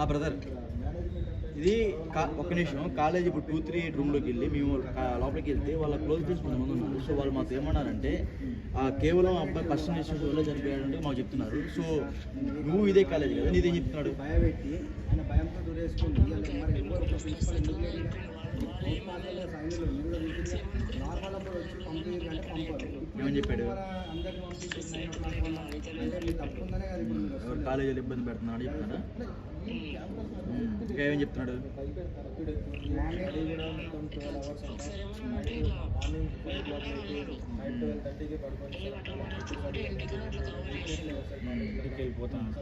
ఆ బ్రదర్ ఇది ఒక నిమిషం. కాలేజ్ ఇప్పుడు టూ త్రీ రూమ్లోకి వెళ్ళి మేము లోపలికి వెళ్తే వాళ్ళ క్లోజ్ ఫ్రెండ్స్ కొంతమంది ఉన్నారు. సో వాళ్ళు మాతో ఏమన్నారంటే కేవలం అబ్బాయి ఫస్ట్ ఇన్స్టిట్యూట్ వల్ల చనిపోయాడంటే మాకు చెప్తున్నారు. సో నువ్వు ఇదే కాలేజ్ కదా నీదేం చెప్తున్నాడు? భయపెట్టి ఆయన భయంతో ఎవరు ఒక ప్రిన్సిపల్ ఎందుకు లేరు? హోస్పిటల్లో సైన్యులు ఎందుకు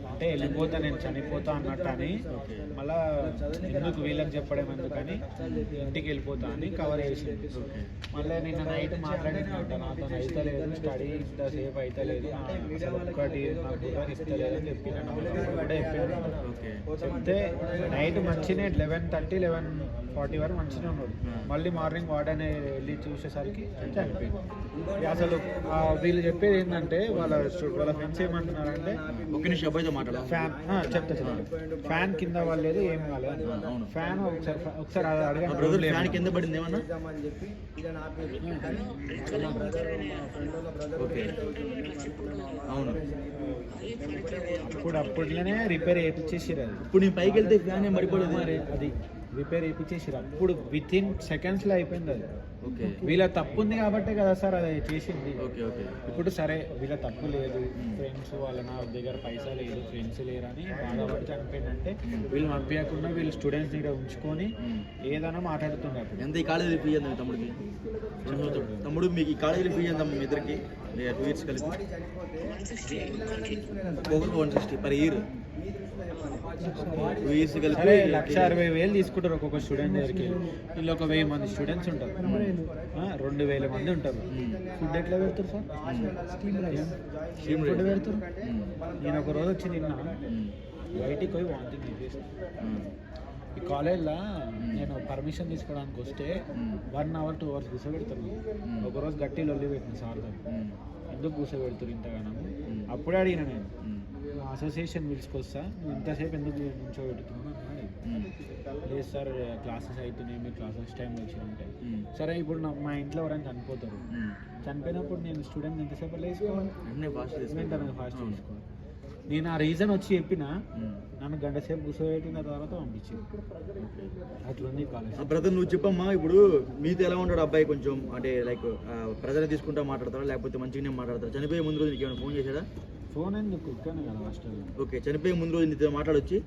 అంటే వెళ్ళిపోతా నేను చనిపోతా అన్నట్టు అని. మళ్ళా ఎందుకు వీళ్ళకి చెప్పడం ఎందుకని ఇంటికి వెళ్ళిపోతా అని కవర్ చేసి. మళ్ళీ నిన్న నైట్ మాట్లాడినట్ట నాతో అయితలేదు స్టడీ అయితలేదు అసలు ఒక్కటి నాకు బుర్రకి ఇస్తలేదు అని చెప్పిన కూడా చెప్పాను చెప్తే నైట్ మంచినే లెవెన్ థర్టీ లెవెన్ ఫార్టీ వరకు మంచిగా ఉన్నాడు మళ్ళీ మార్నింగ్ వార్డెన్ వెళ్ళి చూసేసరికి చనిపోయింది. అసలు వీళ్ళు చెప్పేది ఏంటంటే వాళ్ళ వాళ్ళ ఫ్రెండ్స్ ఏమంటున్నారంటే ఒక్క నిమిషం అబ్బాయితో మాట్లాడా ఫ్యాన్ చెప్తా ఫ్యాన్ కింద వాళ్ళేది ఏం కాలేదు. ఫ్యాన్ ఒకసారి ఒకసారి అడగండి. ఫ్యాన్ కింద పడింది ఏమన్నా. అవును. అప్పుడు అప్పట్లోనే రిపేర్ చేయించేసారు ఇప్పుడు నేను పైకి వెళ్తే ఫ్యాన్ ఏం పడిపోలేదు? మరి అది రిపేర్ చేయించేసారు అప్పుడు విత్ ఇన్ సెకండ్స్లో అయిపోయింది అది. ఓకే. వీళ్ళ తప్పు ఉంది కాబట్టే కదా సార్ అది చేసింది. Okay okay. ఇప్పుడు సరే వీళ్ళ తప్పు లేదు. ఫ్రెండ్స్ వాళ్ళ నా దగ్గర పైసా లేదు ఫ్రెండ్స్ లేరని బాధపడి చనిపోయిందంటే వీళ్ళు పంపించకుండా వీళ్ళు స్టూడెంట్స్ ఇక్కడ ఉంచుకొని ఏదైనా మాట్లాడుతున్నారు ఎంత ఈ కాలేజీ ఫీ మీ తమ్ముడికి. తమ్ముడు మీకు ఈ కాలేజీ ఫీ ఎంత మీ ఇద్దరికి? టూ ఇయర్స్ కలిపి? వన్ సిక్స్టీ పర్ ఇయర్ కలిపి లక్ష అరవై వేలు తీసుకుంటారు ఒక్కొక్క స్టూడెంట్ దగ్గరికి వీళ్ళు ఒక వెయ్యి మంది స్టూడెంట్స్ ఉంటారు ఆ, రెండు వేల మంది ఉంటారు ఫుడ్ ఎట్లా పెడతారు సార్ Steam ఫుడ్. పెడతారు. నేను ఒక రోజు వచ్చి నిన్న. బయటికి పోయి వాంతింగ్. ఈ కాలేజ్లో నేను పర్మిషన్ తీసుకోవడానికి వస్తే. వన్ అవర్ టూ అవర్స్ కూర్చోబెడతాను ఒకరోజు గట్టి లొల్లి పెట్టిన సార్. ఎందుకు కూర్చోబెడుతారు ఇంతగానో. అప్పుడే అడిగిన నేను. అసోసియేషన్ పిలుచుకొస్తా. నువ్వు ఇంతసేపు ఎందుకు నుంచోబెడుతున్నాను. లేదు సార్ క్లాసెస్ అవుతున్నాయి మీరు క్లాసెస్ టైం వచ్చినంటే మ్మ్. సరే ఇప్పుడు నా మా ఇంట్లో ఎవరైనా చనిపోతారు. చనిపోయినప్పుడు నేను స్టూడెంట్ ఎంతసేపు వేసుకోవాలి వెంటనే ఫాస్ట్ చేసుకోవాలి నేను ఆ రీజన్ వచ్చి చెప్పిన. నన్ను గంట సేపు కూర్చోబెట్టిన తర్వాత పంపించింది అట్లుంది కాలేజ్ బ్రదర్ నువ్వు చెప్పమ్మా ఇప్పుడు మీతో ఎలా ఉంటాడు అబ్బాయి కొంచెం? అంటే లైక్ ప్రజలు తీసుకుంటా మాట్లాడతారా లేకపోతే మంచిగానే మాట్లాడతారా చనిపోయే ముందు రోజు నీకు ఏమైనా ఫోన్ చేశాడా? ఫోన్ ఇక్కడనే కదా ఓకే చనిపోయే ముందు రోజు నీతో మాట్లాడొచ్చి?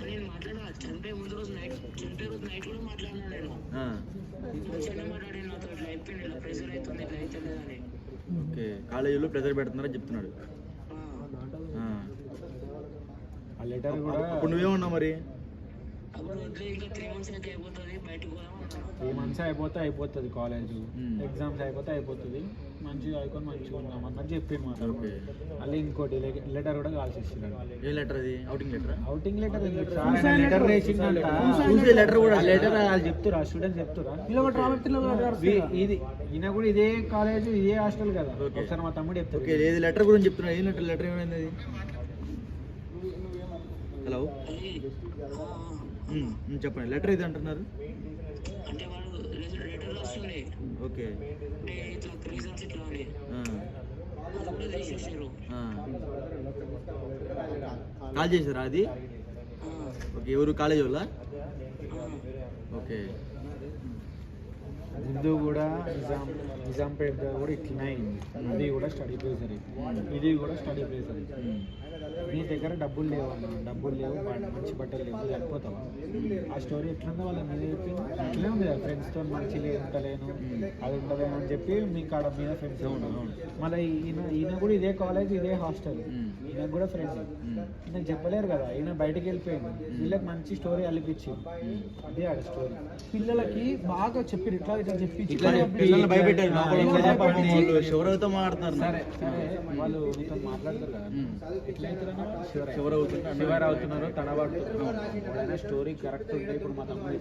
నేను మాట్లాడా చనిపోయే ముందు రోజు నైట్ చనిపోయే రోజు నైట్ కూడా మాట్లాడినా నేను. ఆ, మంచిగానే మాట్లాడాను నాతో ఇట్లా అయిపోయింది ఇట్లా ప్రెషర్ అవుతుంది ఇట్లా అవుతుందని ఓకే కాలేజీలో ప్రెజర్ పెడుతున్నారని చెప్తున్నాడు. ఆ. ఆ లెటర్ కూడా అప్పుడు నువ్వేమన్నావు మరి? త్రీ మంత్స్ అయిపోతే అయిపోతుంది కాలేజ్. ఎగ్జామ్స్ అయిపోతే అయిపోతుంది. మంచిగా అయిపోయి మంచిగా ఉన్నాం అన్నట్టు చెప్పి మాట ఓకే మళ్ళీ ఇంకోటి లెటర్ కూడా కాల్సి ఇచ్చినాడు ఏ లెటర్ అది? Outing letter outing letter letter వేసిందంట letter కూడా లెటర్ వాళ్ళు చెప్తురా స్టూడెంట్స్ చెప్తురా ఇది ఈయన కూడా ఇదే కాలేజ్ ఇదే హాస్టల్ కదా. ఒకసారి మా తమ్ముడు చెప్తాడు. ఓకే ఏది లెటర్ గురించి చెప్తున్నా? ఏం లెటర్ లెటర్ ఏమైంది హలో చెప్పండి. లెటర్ ఇది అంటున్నారు? అంటే వాడు లెటర్ వస్తుంది ఓకే. అంటే ఇట్లా రీజన్స్ ఇట్లా అని. ఆ, అది కూడా తీసేసారు ఆ. కాల్ చేశారా అది? ఓకే. ఎవరు? కాలేజ్ వాళ్ళ? ఓకే. ముందు కూడా నిజాం నిజాంపేట కూడా ఇట్లనే అయింది. అది కూడా స్టడీ ప్లేసర్ ఇది కూడా స్టడీ ప్లేసర్ ఉమ్, నీ దగ్గర డబ్బులు లేవు అన్న. డబ్బులు లేవు మంచి బట్టలు లేవు సరిపోతావా? ఆ స్టోరీ ఎట్లుందో వాళ్ళ మీద చెప్పింది. అట్లే ఉంది కదా ఫ్రెండ్స్తో మంచి లేదు ఉండలేను అది ఉండలేను అని చెప్పి మీ కాడ మీద ఫ్రెండ్స్ మళ్ళీ ఈయన ఈయన కూడా ఇదే కాలేజ్ ఇదే హాస్టల్ ఈయన కూడా ఫ్రెండ్స్ ఉమ్, ఈయనకు చెప్పలేరు కదా ఈయన బయటకు వెళ్ళిపోయింది వీళ్ళకి మంచి స్టోరీ అల్లిపించింది అదే ఆడ స్టోరీ పిల్లలకి బాగా చెప్పి ఇట్లా పిల్లల్ని భయపెట్టారు. శివరవుతో మాట్లాడుతున్నారు. సరే వాళ్ళు మాట్లాడతారు కదా. శివర్ అవుతున్నారు తడబడుతున్నారు స్టోరీ కరెక్ట్ ఉంటే ఇప్పుడు మా తమ్ముడు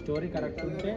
స్టోరీ కరెక్ట్ ఉంటే